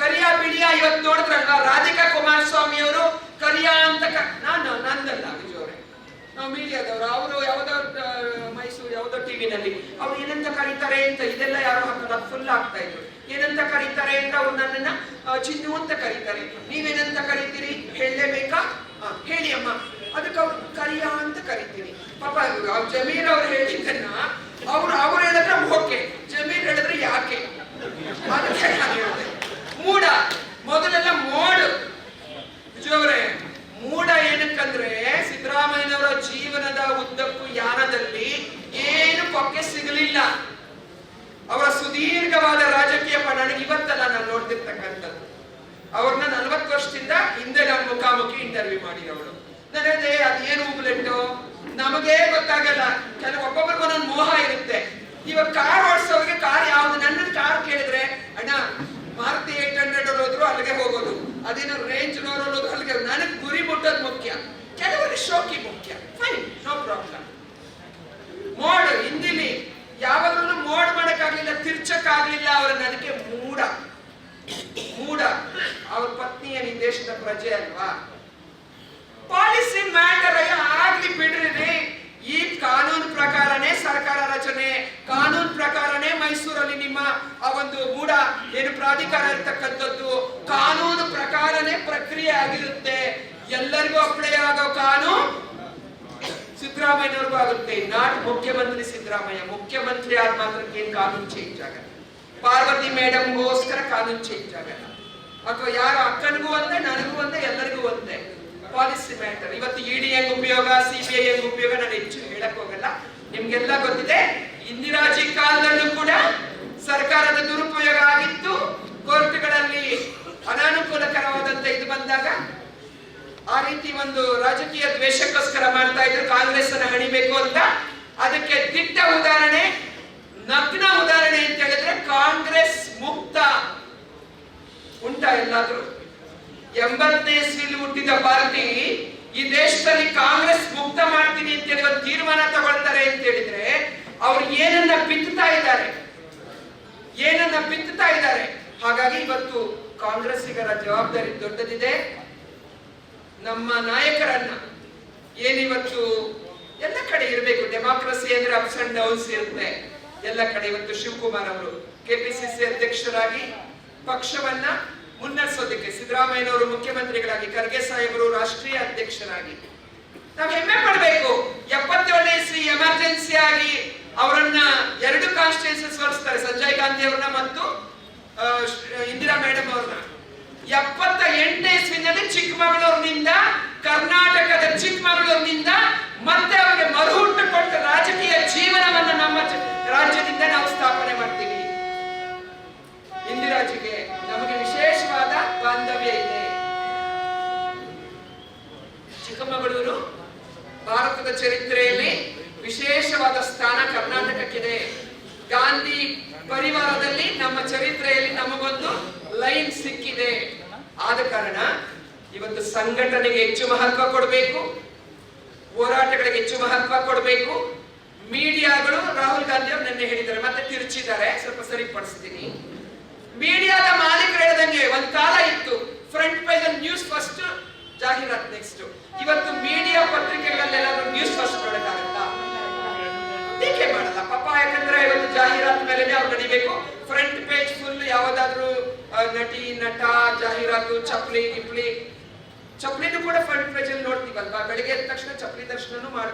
ಕರಿಯ ಬಿಳಿಯ ಇವತ್ತು ನೋಡಿದ್ರಲ್ವಾ? ರಾಧಿಕಾ ಕುಮಾರಸ್ವಾಮಿ ಅವರು ಕರಿಯ ಅಂತ ನಾನು ನಂದಲ್ಲ ವಿಜಯವ್ರೆ ನಾವು ಮೀಡಿಯಾದವರು. ಅವರು ಯಾವ್ದೋ ಮೈಸೂರು ಯಾವ್ದೋ ಟಿವಿನಲ್ಲಿ ಅವ್ರು ಏನಂತ ಕರೀತಾರೆ ಅಂತ ಇದೆಲ್ಲ ಯಾರು ಹಾಕಲ್ಲ ಫುಲ್ ಆಗ್ತಾ ಇದ್ರು. ಏನಂತ ಕರೀತಾರೆ ಅಂತ ಅವ್ರು ನನ್ನನ್ನ ಚಿನ್ನು ಅಂತ ಕರೀತಾರೆ. ನೀವೇನಂತ ಕರೀತೀರಿ? ಹೇಳಲೇಬೇಕಾ ಹೇಳಿ ಅಮ್ಮ. ಅದಕ್ಕೆ ಅವ್ರು ಕರಿಯ ಅಂತ ಕರಿತೀನಿ. ಪಾಪ ಜಮೀರ್ ಅವ್ರು ಹೇಳಿದ್ದನ್ನ, ಅವ್ರು ಅವ್ರು ಹೇಳಿದ್ರೆ ಓಕೆ. ಜಮೀರ್ ಹೇಳಿದ್ರೆ ಯಾಕೆ? ಅದಕ್ಕೆ ಮೂಡ. ಮೊದಲೆಲ್ಲ ಮೋಡು. ಅವರೇ ಮೂಡ ಏನಕ್ಕಂದ್ರೆ ಸಿದ್ದರಾಮಯ್ಯನವರ ಜೀವನದ ಉದ್ದಕ್ಕೂ ಯಾನದಲ್ಲಿ ಏನು ಪೊಕ್ಕೆ ಸಿಗಲಿಲ್ಲ. ಅವರ ಸುದೀರ್ಘವಾದ ರಾಜಕೀಯ ಪಯಣ ಇವತ್ತಲ್ಲ ನಾನು ನೋಡ್ತಿರ್ತಕ್ಕಂಥದ್ದು. ಅವ್ರನ್ನ ನಲ್ವತ್ತು ವರ್ಷದಿಂದ ಹಿಂದೆ ನಾನು ಮುಖಾಮುಖಿ ಇಂಟರ್ವ್ಯೂ ಮಾಡಿರೋಳು ನನಗೆ ಅದೇನು ಉಬ್ಲೆಟ್ಟು? ನಮಗೇ ಗೊತ್ತಾಗಲ್ಲ. ಕೆಲವು ಅದೇನೋ ರೇಂಜ್ ಹೋಗೋದು ಅಲ್ಲಿಗೆ ನನಗೆ ಗುರಿ ಮುಟ್ಟೋದು ಮುಖ್ಯ. ಕೆಲವರಿಗೆ ಶೋಕಿ ಮುಖ್ಯ. ಫೈನ್ ನೋ ಪ್ರಾಬ್ಲಮ್ ಮೋಡ್, ಹಿಂದಿಲಿ ಯಾವಾಗಲೂ ಮೋಡ್ ಮಾಡಕ್ಕಾಗ್ಲಿಲ್ಲ, ತಿರ್ಚಕ್ಕಾಗ್ಲಿಲ್ಲ ಅವರ ನನಗೆ ಮೂಡ. ಮೂಡ. ಅವ್ರ ಪತ್ನಿಯ ಈ ದೇಶದ ಪ್ರಜೆ ಅಲ್ವಾ? ಪಾಲಿಸಿ ಮ್ಯಾಟರ್ ಆಗ್ಲಿ ಬಿಡ್ರಿ ಈ ಕಾನೂನು ಪ್ರಕಾರನೇ ಸರ್ಕಾರ ರಚನೆ, ಕಾನೂನು ಪ್ರಕಾರನೇ ಮೈಸೂರಲ್ಲಿ ನಿಮ್ಮ ಆ ಒಂದು ಮೂಡ ಏನು ಪ್ರಾಧಿಕಾರ ಇರ್ತಕ್ಕಂಥದ್ದು, ಕಾನೂನು ಆಗಿರುತ್ತೆ. ಎಲ್ಲರಿಗೂ ಅಪ್ಲೈ ಆಗೋ ಕಾನೂನು ಸಿದ್ದರಾಮಯ್ಯನವ್ರಿಗೂ ಆಗುತ್ತೆ. ನಾಟ್ ಮುಖ್ಯಮಂತ್ರಿ ಸಿದ್ದರಾಮಯ್ಯ. ಮುಖ್ಯಮಂತ್ರಿ ಆದ ಮಾತ್ರಕ್ಕೆ ಏನ್ ಕಾನೂನು ಚೇಂಜ್ ಆಗಲ್ಲ. ಪಾರ್ವತಿ ಮೇಡಮ್ಗೋಸ್ಕರ ಕಾನೂನು ಚೇಂಜ್ ಆಗಲ್ಲ. ಅಥವಾ ಯಾರ ಅಕ್ಕನಿಗೂ ಒಂದೇ, ನನಗೂ ಒಂದೇ, ಎಲ್ಲರಿಗೂ ಒಂದೇ ಪಾಲಿಸಿ ಮ್ಯಾಟರ್ ಇವತ್ತು ಇಡಿ ಹೆಂಗ್ ಉಪಯೋಗ ಸಿಬಿಐ ಹೆಂಗ್ ಉಪಯೋಗ, ನಾನು ಹೆಚ್ಚು ಹೇಳಕ್ ಹೋಗಲ್ಲ. ನಿಮ್ಗೆಲ್ಲ ಗೊತ್ತಿದೆ, ಇಂದಿರಾಜಿ ಕಾಲದಲ್ಲೂ ಕೂಡ ಸರ್ಕಾರದ ದುರುಪಯೋಗ ಆಗಿತ್ತು ಕೋರ್ಟ್ಗಳಲ್ಲಿ ಅನಾನುಕೂಲಕರವಾದಂತ ಇದು ಬಂದಾಗ ಆ ರೀತಿ ಒಂದು ರಾಜಕೀಯ ದ್ವೇಷಕ್ಕೋಸ್ಕರ ಮಾಡ್ತಾ ಇದ್ರು ಕಾಂಗ್ರೆಸ್ ಅನ್ನ ಹಣಿಬೇಕು ಅಂತ. ಅದಕ್ಕೆ ದಿಟ್ಟ ಉದಾಹರಣೆ, ನಗ್ನ ಉದಾಹರಣೆ ಅಂತ ಹೇಳಿದ್ರೆ ಕಾಂಗ್ರೆಸ್ ಮುಕ್ತ ಉಂಟಾ ಎಲ್ಲಾದ್ರೂ. ಎಂಬತ್ತನೇ ಇಸ್ವಿಲಿ ಹುಟ್ಟಿದ ಪಾರ್ಟಿ ಈ ದೇಶದಲ್ಲಿ ಕಾಂಗ್ರೆಸ್ ಮುಕ್ತ ಮಾಡ್ತೀನಿ ಅಂತ ಹೇಳಿ ಒಂದು ತೀರ್ಮಾನ ತಗೊಳ್ತಾರೆ ಅಂತ ಹೇಳಿದ್ರೆ ಅವ್ರು ಏನನ್ನ ಬಿತ್ತುತ್ತಾ ಇದ್ದಾರೆ? ಏನನ್ನ ಬಿತ್ತುತ್ತಾ ಇದ್ದಾರೆ? ಹಾಗಾಗಿ ಇವತ್ತು ಕಾಂಗ್ರೆಸ್ಸಿಗರ ಜವಾಬ್ದಾರಿ ದೊಡ್ಡದಿದೆ. ನಮ್ಮ ನಾಯಕರನ್ನ ಏನಿವತ್ತು ಎಲ್ಲ ಕಡೆ ಇರಬೇಕು. ಡೆಮಾಕ್ರಸಿ ಅಂದ್ರೆ ಅಪ್ಸ್ ಅಂಡ್ ಡೌನ್ಸ್ ಇರುತ್ತೆ. ಎಲ್ಲ ಕಡೆ ಇವತ್ತು ಶಿವಕುಮಾರ್ ಅವರು ಕೆಪಿಸಿಸಿ ಅಧ್ಯಕ್ಷರಾಗಿ ಪಕ್ಷವನ್ನ ಮುನ್ನಡೆಸೋದಕ್ಕೆ ಸಿದ್ದರಾಮಯ್ಯನವರು ಮುಖ್ಯಮಂತ್ರಿಗಳಾಗಿ, ಖರ್ಗೆ ಸಾಹೇಬರು ರಾಷ್ಟ್ರೀಯ ಅಧ್ಯಕ್ಷರಾಗಿ. ನಾವು ಹೆಮ್ಮೆ ಪಡಬೇಕು. ಎಪ್ಪತ್ತೇಳನೇ ಇಸ್ವಿ ಎಮರ್ಜೆನ್ಸಿ ಆಗಿ ಅವರನ್ನ ಎರಡು ಕಾನ್ಸ್ಟಿಟ್ಯೂನ್ಸಿ ಹೊರಿಸ್ತಾರೆ ಸಂಜಯ್ ಗಾಂಧಿ ಅವ್ರನ್ನ ಇಂದಿರಾಜಿಗೆ ನಮಗೆ ವಿಶೇಷವಾದ ಬಾಂಧವ್ಯ ಇದೆ. ಚಿಕ್ಕಮಗಳೂರು ಭಾರತದ ಚರಿತ್ರೆಯಲ್ಲಿ ವಿಶೇಷವಾದ ಸ್ಥಾನ ಕರ್ನಾಟಕಕ್ಕಿದೆ. ಗಾಂಧಿ ಪರಿವಾರದಲ್ಲಿ ನಮ್ಮ ಚರಿತ್ರೆಯಲ್ಲಿ ನಮಗೊಂದು ಲೈನ್ ಸಿಕ್ಕಿದೆ. ಆದ ಕಾರಣ ಇವತ್ತು ಸಂಘಟನೆಗೆ ಹೆಚ್ಚು ಮಹತ್ವ ಕೊಡಬೇಕು, ಹೋರಾಟಗಳಿಗೆ ಹೆಚ್ಚು ಮಹತ್ವ ಕೊಡಬೇಕು. ಮೀಡಿಯಾಗಳು ರಾಹುಲ್ ಗಾಂಧಿ ಅವರು ನಿನ್ನೆ ಹೇಳಿದ್ದಾರೆ, ಮತ್ತೆ ತಿರುಚಿದ್ದಾರೆ. ಸ್ವಲ್ಪ ಸರಿಪಡಿಸ್ತೀನಿ ಮೀಡಿಯಾದ ಮಾಲೀಕರು ಹೇಳ್ದಂಗೆ ಒಂದ್ ಕಾಲ ಇತ್ತು ಫ್ರಂಟ್ ಪೇಜ್ ಅಲ್ಲಿ ನ್ಯೂಸ್ ಫಸ್ಟ್ ಜಾಹೀರಾತ್ ನೆಕ್ಸ್ಟ್ ಇವತ್ತು ಮೀಡಿಯಾ ಪತ್ರಿಕೆಗಳಲ್ಲೆಲ್ಲಾದ್ರೂ ನ್ಯೂಸ್ ಫಸ್ಟ್ ನೋಡಕ್ಕಾಗತ್ತಾ? ಟೀಕೆ ಮಾಡಲ್ಲ. ಪಾಪ ಯಾಕಂದ್ರೆ ಇವತ್ತು ಜಾಹೀರಾತು ಮೇಲೆ ಅವ್ರು ನಡಿಬೇಕು. ಫ್ರಂಟ್ ಪೇಜ್ ಫುಲ್ ಯಾವ್ದಾದ್ರು ನಟಿ, ನಟ, ಜಾಹೀರಾತು, ಚಪ್ಲಿ, ಗಿಪ್ಲಿ. ಚಪ್ಲಿನೂ ಕೂಡ ಫ್ರಂಟ್ ಪೇಜ್ ಅಲ್ಲಿ ನೋಡ್ತೀವಲ್ವಾ? ಬೆಳಿಗ್ಗೆ ಎದ್ದ ತಕ್ಷಣ ಚಪ್ಲಿ ದರ್ಶನನೂ ಮಾಡ್ತೀವಿ.